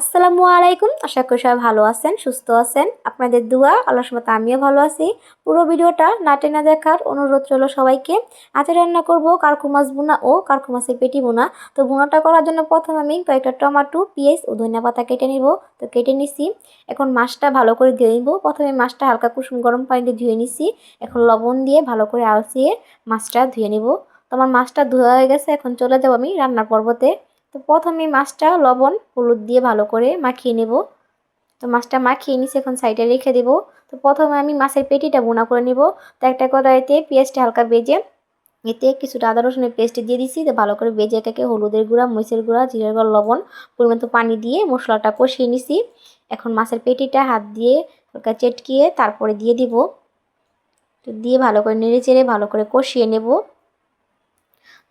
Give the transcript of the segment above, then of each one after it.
আসসালামু আলাইকুম। আশা করি সবাই ভালো আছেন, সুস্থ আছেন। আপনাদের দোয়া আল্লাহ সমত আমিও ভালো আছি। পুরো ভিডিওটা নাটে না দেখার অনুরোধ রইল সবাইকে। আজকে রান্না করব কারকু মাছ বোনা ও কারকু মাছের পেটি বোনা তো বোনাটা করার জন্য প্রথম আমি কয়েকটা টমাটো, পেঁয়াজ ও ধনিয়া পাতা কেটে নিব। তো কেটে নিছি। এখন মাছটা ভালো করে ধুয়ে নিব। প্রথমে মাছটা হালকা কুসুম গরম পানিতে ধুয়ে নিছি। এখন লবণ দিয়ে ভালো করে আলসিয়ে মাছটা ধুয়ে নিব। তো আমার মাছটা ধোয়া হয়ে গেছে। এখন চলে যাব আমি রান্নার পর্বতে। তো প্রথমে মাছটা লবণ, হলুদ দিয়ে ভালো করে মাখিয়ে নেব। তো মাছটা মাখিয়ে নিছি এখন সাইডে রেখে দেব। তো প্রথমে আমি মাছের পেটিটা বোনা করে নেব। তো একটা কড়াইতে পেঁয়াজটা হালকা বেজে এতে কিছুটা আদা, রসুনের পেস্ট দিয়ে দিছি। তো ভালো করে বেজে এটাকে হলুদের গুঁড়া, মরিচের গুঁড়া, জিরের গুঁড়া, লবণ পরিমাণ পানি দিয়ে মশলাটা কষিয়ে নিছি। এখন মাছের পেটিটা হাত দিয়ে হালকা চেটকিয়ে তারপরে দিয়ে দিব। তো দিয়ে ভালো করে নেড়ে চেড়ে ভালো করে কষিয়ে নেব।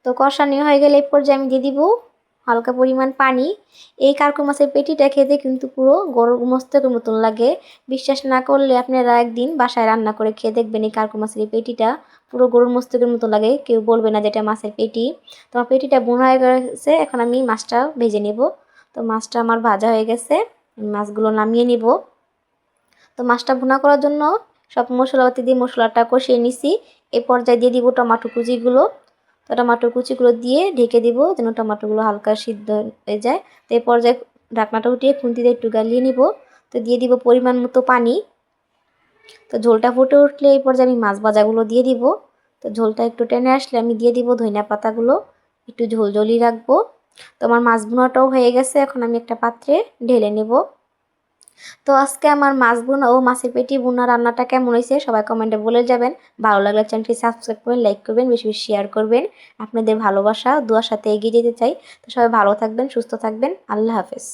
তো কষানি হয়ে গেলে এরপর যে আমি দিয়ে দিব হালকা পরিমাণ পানি। এই কার্কু মাছের পেটিটা খেতে কিন্তু পুরো গরুর মস্তকের মতন লাগে। বিশ্বাস না করলে আপনারা একদিন বাসায় রান্না করে খেয়ে দেখবেন এই কার্কু মাছের এই পেটিটা পুরো গরুর মস্তকের মতো লাগে। কেউ বলবে না যেটা মাছের পেটি। তো আমার পেটিটা বোনা হয়ে গেছে, এখন আমি মাছটা ভেজে নেব। তো মাছটা আমার ভাজা হয়ে গেছে মাছগুলো নামিয়ে নিব। তো মাছটা ভুনা করার জন্য সব মশলাপাতি দিয়ে মশলাটা কষিয়ে নিছি। এই পর্যায়ে দিয়ে দিব টমাটো কুচিগুলো। তো টমাটো কুচিগুলো দিয়ে ঢেকে দিব যেন টমাটোগুলো হালকা সিদ্ধ হয়ে যায়। তো এই পর্যায়ে ঢাকনাটা উঠিয়ে খুন্তিতে একটু গালিয়ে নিব। তো দিয়ে দিব পরিমাণ মতো পানি। তো ঝোলটা ফুটে উঠলে এই পর্যায়ে আমি মাছ ভাজাগুলো দিয়ে দিব। তো ঝোলটা একটু টেনে আসলে আমি দিয়ে দিব ধনিয়া পাতাগুলো। একটু ঝোল ঝোলই রাখব। তো আমার মাছ বোনাটাও হয়ে গেছে। এখন আমি একটা পাত্রে ঢেলে নেব। তো আজকে আমার মাছ বোনা ও মাছের পেটি বোনা রান্নাটা কেমন হয়েছে সবাই কমেন্টে বলে যাবেন। ভালো লাগলে চ্যানেলটি সাবস্ক্রাইব করবেন লাইক করবেন, বেশি বেশি শেয়ার করবেন। আপনাদের ভালোবাসা, দুয়ার সাথে এগিয়ে যেতে চাই। তো সবাই ভালো থাকবেন, সুস্থ থাকবেন। আল্লাহ হাফেজ।